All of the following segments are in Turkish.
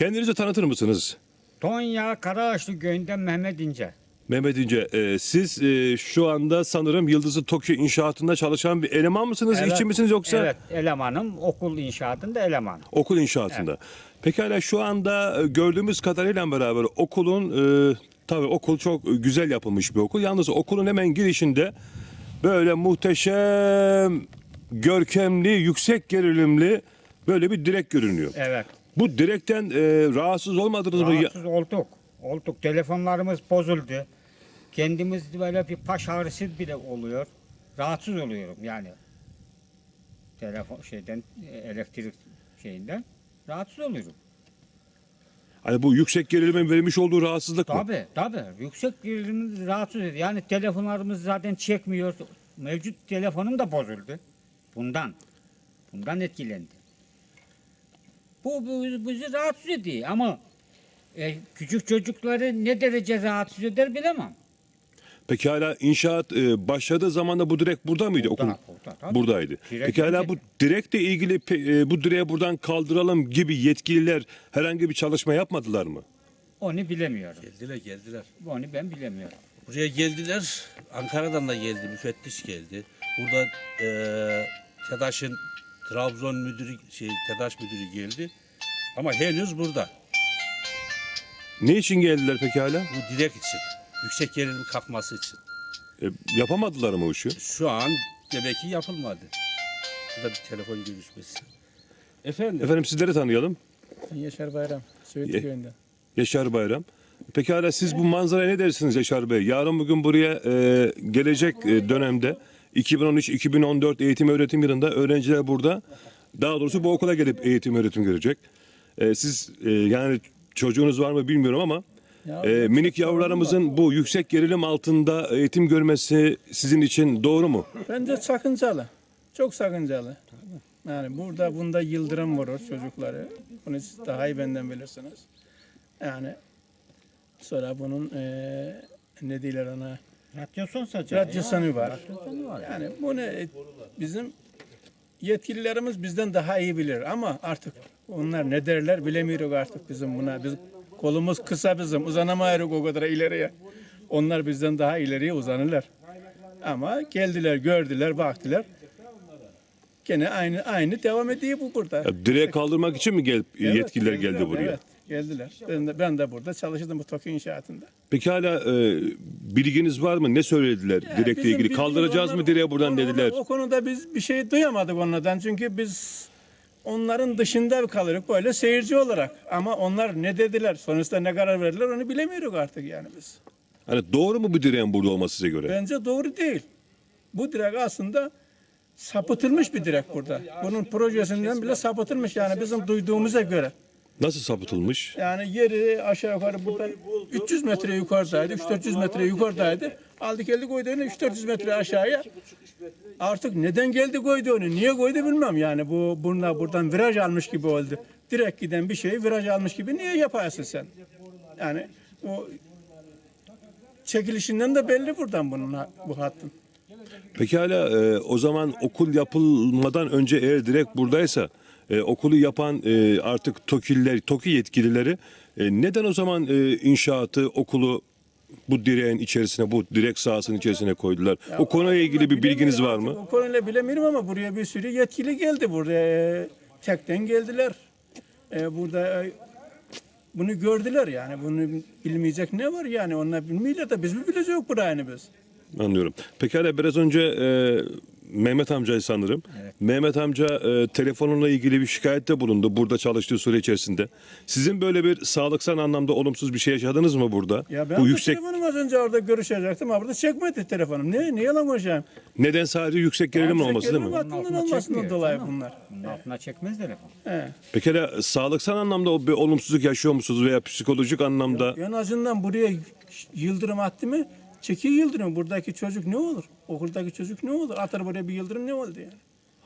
Kendinizi tanıtır mısınız? Tonya Karaağaçlı köyünden Mehmet İnce. Mehmet İnce, e, siz e, şu anda sanırım Yıldızı Tokyo inşaatında çalışan bir eleman mısınız, Evet, işçi misiniz yoksa Evet, elemanım. Okul inşaatında eleman. okul inşaatında? Pekala şu anda e, gördüğümüz kadarıyla beraber okulun, e, tabii okul çok güzel yapılmış bir okul. Yalnız okulun hemen girişinde böyle muhteşem, görkemli, yüksek gerilimli böyle bir direk görünüyor. Evet. Bu direkten e, rahatsız olmadınız mı? Rahatsız olduk. Olduk. Telefonlarımız bozuldu. Kendimiz böyle bir baş ağrısı bile oluyor. Rahatsız oluyorum yani. Telefon şeyden, e, elektrik şeyinden rahatsız oluyorum. Hani bu yüksek gerilimin vermiş olduğu rahatsızlık mı? Tabii tabii. Yüksek gerilim rahatsız ediyor. Yani telefonlarımız zaten çekmiyor. Mevcut telefonum da bozuldu. Bundan. Bundan etkilendi. Bu, bu bizi rahatsız ediyor ama e, küçük çocukları ne derece rahatsız eder bilemem. Peki hala inşaat e, başladığı zaman da bu direk burada mıydı? Burada, Okul burada, tabii. buradaydı. Direk Peki hala bu direkle ilgili pe- e, bu direği buradan kaldıralım gibi yetkililer herhangi bir çalışma yapmadılar mı? Onu bilemiyorum. Geldiler geldiler. Onu ben bilemiyorum. Buraya geldiler. Ankara'dan da geldi. Müfettiş geldi. Burada eee TEDAŞ'ın Trabzon müdürü şey TEDAŞ müdürü geldi. Ama henüz burada. Ne için geldiler peki hala? Bu direk için. Yüksek gerilim kalkması için. E, yapamadılar mı o işi? Şu an demek ki yapılmadı. Bu da bir telefon görüşmesi. Efendim? Efendim sizleri tanıyalım. Yaşar Bayram, Söğütlü Ye- köyünden. Yaşar Bayram. Peki hala siz bu manzaraya ne dersiniz Yaşar Bey? Yarın bugün buraya e, gelecek e, dönemde 2013-2014 eğitim öğretim yılında öğrenciler burada daha doğrusu bu okula gelip eğitim öğretim görecek. E, siz e, yani çocuğunuz var mı bilmiyorum ama e, minik yavrularımızın bu yüksek gerilim altında eğitim görmesi sizin için doğru mu? Bence sakıncalı. Çok sakıncalı. Yani burada bunda yıldırım vurur çocukları. Bunu siz daha iyi benden bilirsiniz. Yani sonra bunun eee ne diyorlar ona? Radyasyon saçı. Radyasyonu var. Radyasyonu var. Yani bunu bizim yetkililerimiz bizden daha iyi bilir ama artık onlar ne derler bilemiyoruz artık bizim buna. Biz kolumuz kısa bizim uzanamayırız o kadar ileriye. Onlar bizden daha ileriye uzanırlar. Ama geldiler, gördüler, baktılar. Gene aynı aynı devam ediyor bu burada. Ya, direğe kaldırmak için mi gel, Evet, yetkililer geldi buraya? Evet, geldiler. Ben de, ben de burada çalıştım bu TOKİ inşaatında. Peki hala e, bilginiz var mı? Ne söylediler Ya direkle ilgili? Kaldıracağız onlar- mı direğe buradan o- dediler. O, konuda biz bir şey duyamadık onlardan. Çünkü biz onların dışında kalırız böyle seyirci olarak. Ama onlar ne dediler, sonuçta ne karar verdiler onu bilemiyoruz artık yani biz. Hani doğru mu bu direğin burada olması size göre? Bence doğru değil. Bu direk aslında sapıtılmış bir direk burada. Bunun projesinden bile sapıtılmış yani bizim duyduğumuza göre. Nasıl sapıtılmış? Yani yeri aşağı yukarı buradan 300 metre yukarıdaydı, 300-400 metre yukarıdaydı. Aldık geldi koydu onu 300-400 metre aşağıya. Artık neden geldi koydu onu, niye koydu bilmem yani. Bu bununla buradan viraj almış gibi oldu. Direkt giden bir şeyi viraj almış gibi niye yaparsın sen? Yani o çekilişinden de belli buradan bunun bu hattın. Peki hala e, o zaman okul yapılmadan önce eğer direkt buradaysa e, okulu yapan e, artık TOKİ'liler, TOKİ yetkilileri e, neden o zaman e, inşaatı, okulu bu direğin içerisine, bu direk sahasının içerisine koydular? o konuyla ilgili bir bilginiz var mı? O konuyla bilemiyorum ama buraya bir sürü yetkili geldi buraya. Tekten geldiler. Ee, burada e, bunu gördüler yani. Bunu bilmeyecek ne var yani? Onlar bilmiyorlar da biz mi bileceğiz burayı biz? Anlıyorum. Pekala biraz önce e, Mehmet amcayı sanırım. Mehmet amca e, telefonunla ilgili bir şikayette bulundu burada çalıştığı süre içerisinde. Sizin böyle bir sağlıksal anlamda olumsuz bir şey yaşadınız mı burada? Ya ben Bu de yüksek telefonum az önce orada görüşecektim ama burada çekmedi telefonum. Ne, niye yalan konuşayım? neden sadece yüksek gerilim olması değil mi? Gerilim hattından altına olmasından çekmiyor, dolayı tamam. bunlar. Bunun altına çekmez telefon. He. Pekala sağlıksal anlamda o bir olumsuzluk yaşıyor musunuz veya psikolojik anlamda? En azından buraya yıldırım attı mı çekiyor yıldırım. Buradaki çocuk ne olur? Okuldaki çocuk ne olur? Atar buraya bir yıldırım ne oldu yani?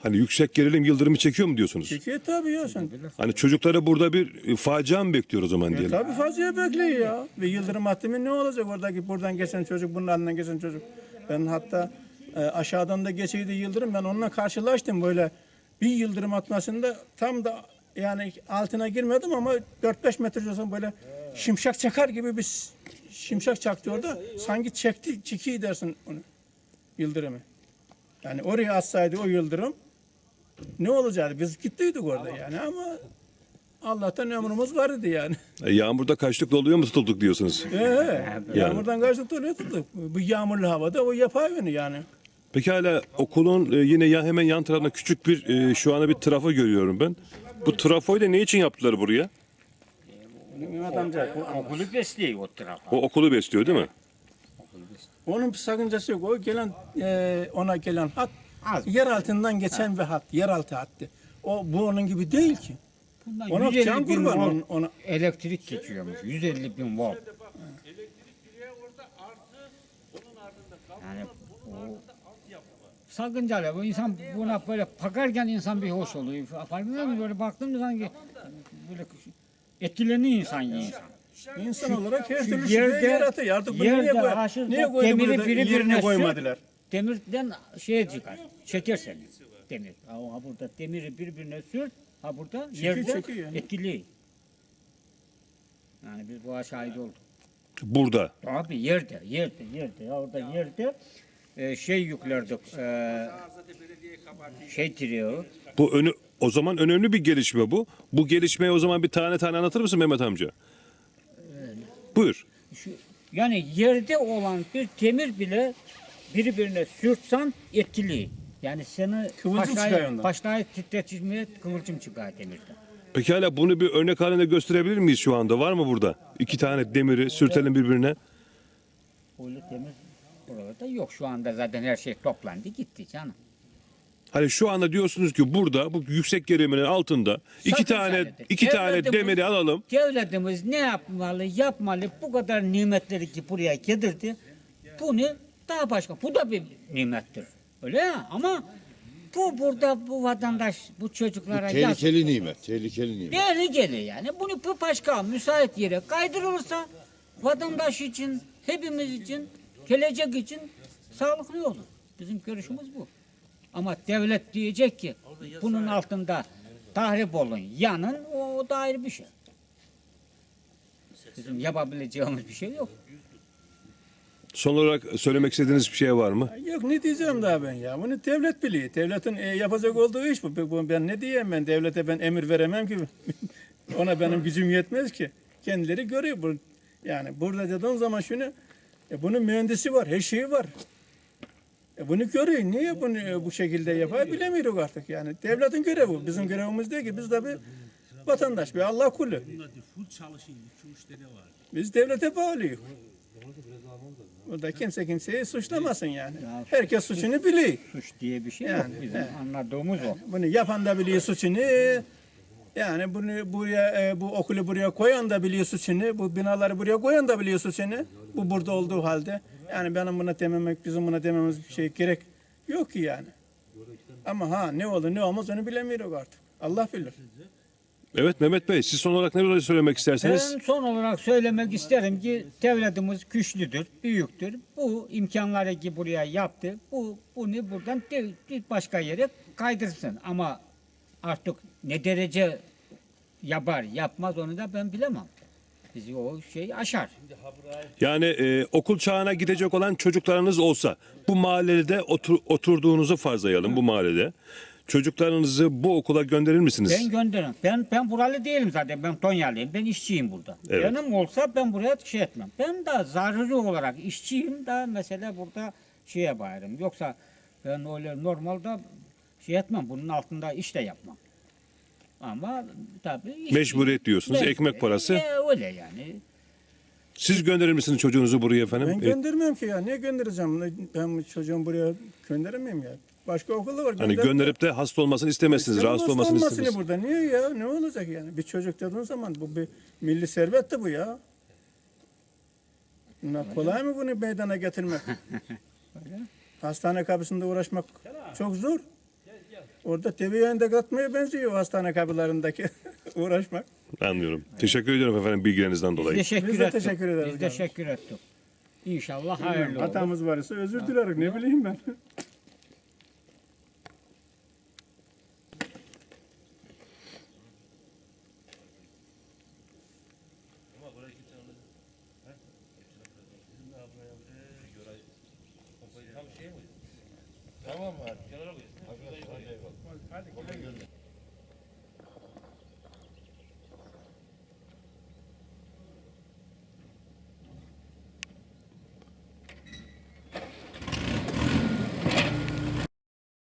Hani yüksek gerilim yıldırımı çekiyor mu diyorsunuz? Çekiyor tabii ya sen. Hani çocuklara burada bir e, facia mı bekliyor o zaman E, diyelim? tabii fazla bekliyor ya. Ve yıldırım attı mı ne olacak oradaki buradan geçen çocuk, bunun elinden geçen çocuk. Ben hatta e, aşağıdan da geçeydi yıldırım. Ben onunla karşılaştım böyle bir yıldırım atmasında tam da yani altına girmedim ama 4-5 metre uzun böyle şimşek çakar gibi bir s- şimşek çaktı orada. Sanki çekti, çiki dersin onu yıldırımı. Yani oraya atsaydı o yıldırım ne olacaktı? Biz gittiydik orada yani ama Allah'tan ömrümüz var idi yani. E, Yağmurda kaçtık doluyor mu tutulduk diyorsunuz? Ee, yağmurdan karşılık oluyor tuttuk. Bu yağmurlu havada o yapar beni yani. Pekala okulun e, yine ya hemen yan tarafında küçük bir e, şu anda bir trafo görüyorum ben. Bu trafoyu da ne için yaptılar buraya? Mehmet amca. Okulu besliyor o tarafa. O okulu besliyor değil mi? Onun bir sakıncası yok. O gelen e, ona gelen hat Az. yer altından geçen bir hat. Yeraltı hattı. O bu onun gibi değil ki. Bundan Ona 150 can bin kurban. volt Ona, ona, elektrik geçiyormuş. 150 bin volt. Yani o sakıncalı. Bu insan buna böyle bakarken insan bir hoş oluyor. Farkında mı? Böyle baktığımda sanki böyle etkileniyor insan ya insan. İnsan olarak her türlü yerde- yaratıyor. Artık bunu yerde niye, koy, niye koydu demiri burada, biri yerine birine koymadılar? Demirden şeye çıkar. Çeker seni. Demir. Ha, ha burada demiri birbirine sür. Ha burada Çekiyor, yerde çekiyor yani. etkili. Yani biz buna şahit olduk. Burada. Abi yerde, yerde, yerde. Ya orada yerde e, şey yüklerdik. E, şey tiriyor. Bu önü o zaman önemli bir gelişme bu. Bu gelişmeyi o zaman bir tane tane anlatır mısın Mehmet amca? Buyur. Şu, yani yerde olan bir demir bile birbirine sürtsen etkili. Yani seni Kıvılcım çıkıyor başlayıp, ondan. başlayıp titretmeye kıvılcım çıkar demirden. Pekala bunu bir örnek halinde gösterebilir miyiz şu anda? Var mı burada? İki tane demiri sürtelim birbirine. Öyle demir burada yok. Şu anda zaten her şey toplandı gitti canım. Hani şu anda diyorsunuz ki burada bu yüksek gerimenin altında iki Sakın tane zannetin. iki tane Devletimiz- demiri alalım. Devletimiz ne yapmalı, yapmalı, bu kadar nimetleri ki buraya getirdi. Bunu daha başka, bu da bir nimettir. Öyle ya ama bu burada bu vatandaş, bu çocuklara yaz. Tehlikeli nimet, tehlikeli nimet. Tehlikeli yani. Bunu bu başka müsait yere kaydırılırsa vatandaş için, hepimiz için, gelecek için sağlıklı olur. Bizim görüşümüz bu. Ama devlet diyecek ki bunun altında tahrip olun, yanın o, o da ayrı bir şey. Bizim yapabileceğimiz bir şey yok. Son olarak söylemek istediğiniz bir şey var mı? Yok ne diyeceğim daha ben ya. Bunu devlet biliyor. Devletin e, yapacak olduğu iş bu. Bu- Ben ne diyeyim ben devlete ben emir veremem ki. Ona benim gücüm yetmez ki. Kendileri görüyor bu. Yani burada dediğim zaman şunu e, bunun mühendisi var, her şeyi var. E, bunu görüyor. Niye bunu e, bu şekilde yapar bilemiyoruz artık yani. Devletin görevi bu. Bizim görevimiz değil ki. Biz de bir vatandaş, bir Allah kulu. Full çalışayım. 2-3 tane var. Biz devlete bağlıyız. Burada kimse kimseyi suçlamasın yani. Herkes suçunu biliyor. Suç diye bir şey Yani, yok. Bizim evet. anladığımız o. Bunu yapan da biliyor suçunu. Yani bunu buraya e, bu okulu buraya koyan da biliyor suçunu. Bu binaları buraya koyan da biliyor suçunu. Bu burada olduğu halde. Yani benim buna dememek, bizim buna dememiz bir şey gerek yok ki yani. Ama ha ne olur ne olmaz onu bilemiyoruz artık. Allah bilir. Evet Mehmet Bey siz son olarak ne söylemek isterseniz? Ben son olarak söylemek isterim ki devletimiz güçlüdür, büyüktür. Bu imkanları ki buraya yaptı. Bu bunu buradan başka yere kaydırsın. Ama artık ne derece yapar, yapmaz onu da ben bilemem. Bizi o şey aşar. Yani e, okul çağına gidecek olan çocuklarınız olsa bu mahallede otur, oturduğunuzu farzayalım bu mahallede. Çocuklarınızı bu okula gönderir misiniz? Ben gönderirim. Ben ben buralı değilim zaten. Ben Tonyalıyım. Ben işçiyim burada. Evet. Benim olsa ben buraya şey etmem. Ben de zaruri olarak işçiyim da mesela burada şey yaparım. Yoksa ben öyle normalde şey etmem. Bunun altında iş de yapmam. Ama tabii işçiyim. Mecburiyet diyorsunuz, Mecbur- ekmek parası. E, öyle yani. Siz gönderir misiniz çocuğunuzu buraya efendim? Ben E, göndermem ki ya. Niye göndereceğim? Ben bu çocuğumu buraya gönderemeyim ya. Başka okulda var. hani gönderip de hasta olmasını istemezsiniz, Canım rahatsız hasta olmasını olmasını istemezsiniz. burada. Niye ya? Ne olacak yani? Bir çocuk dediğin zaman bu bir milli servet de bu ya. Buna kolay mı bunu meydana getirmek? hastane kapısında uğraşmak çok zor. Orada yayında katmaya benziyor hastane kapılarındaki uğraşmak. Anlıyorum. Teşekkür ediyorum efendim bilgilerinizden Biz dolayı. teşekkür Biz de ettik. teşekkür ederiz Biz teşekkür ettik. İnşallah hayırlı olur. Hatamız varsa özür dilerim ne bileyim ben. Tamam mı? Kenara koy. Vale,